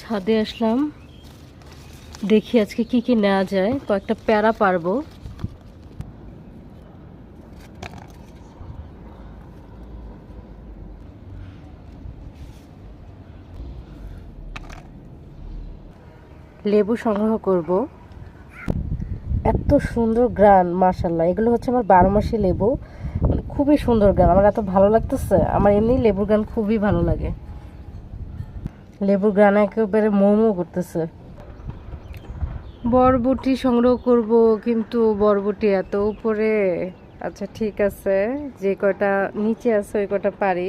ছাদে আসলাম। দেখি আজকে কি কি নেওয়া যায়। কয়েকটা প্যারা পারব। লেবু সংগ্রহ করব। এত সুন্দর গ্রান মাশাল্লাহ এগুলো হচ্ছে আমার বারো মাসি লেবু। মানে খুবই সুন্দর গান আমার এত ভালো লাগতেছে। আমার এমনি লেবুর গান খুবই ভালো লাগে। লেবুর গান একেবারে মোমো করতেছে। বরবটি সংগ্রহ করব, কিন্তু বরবটি এত উপরে। আচ্ছা ঠিক আছে, যে কয়টা নিচে আছে, ওই কয়টা পারি।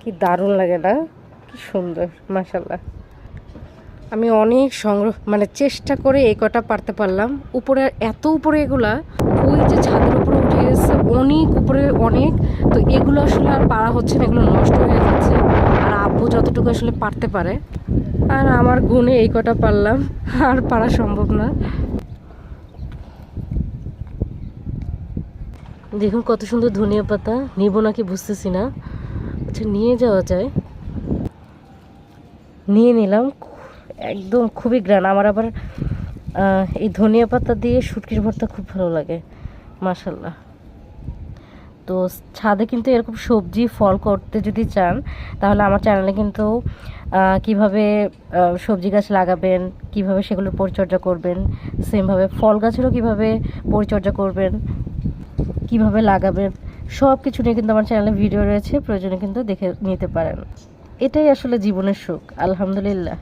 কি দারুণ লাগে না? কি সুন্দর মাশাল্লাহ আমি অনেক সংগ্রহ মানে চেষ্টা করে এই কটা পারতে পারলাম। উপরে, এত উপরে এগুলা। ওই যে ছাদের উপরে উঠে এসেছে অনেক উপরে অনেক, তো এগুলো আসলে আর পারা হচ্ছে না, এগুলো নষ্ট হয়ে যাচ্ছে। আর আব্বু যতটুকু আসলে পারতে পারে। আর আমার গুণে এই কটা পারলাম, আর পারা সম্ভব না। দেখুন কত সুন্দর ধনিয়া পাতা, নিব নাকি বুঝতেছি না। আচ্ছা নিয়ে যাওয়া যায়। নিয়ে নিলাম, একদম খুবই গ্রান। আমার আবার এই ধনিয়া পাতা দিয়ে শুটকির ভর্তা খুব ভালো লাগে। মাশাল্লাহ তো ছাদে কিন্তু এরকম সবজি, ফল করতে যদি চান, তাহলে আমার চ্যানেলে কিন্তু কীভাবে সবজি গাছ লাগাবেন, কীভাবে সেগুলোর পরিচর্যা করবেন সেমভাবে ফল গাছেরও কীভাবে পরিচর্যা করবেন, কীভাবে লাগাবেন সব কিছু নিয়ে কিন্তু আমার চ্যানেলে ভিডিও রয়েছে, প্রয়োজনে কিন্তু দেখে নিতে পারেন। এটাই আসলে জীবনের সুখ, আলহামদুলিল্লাহ।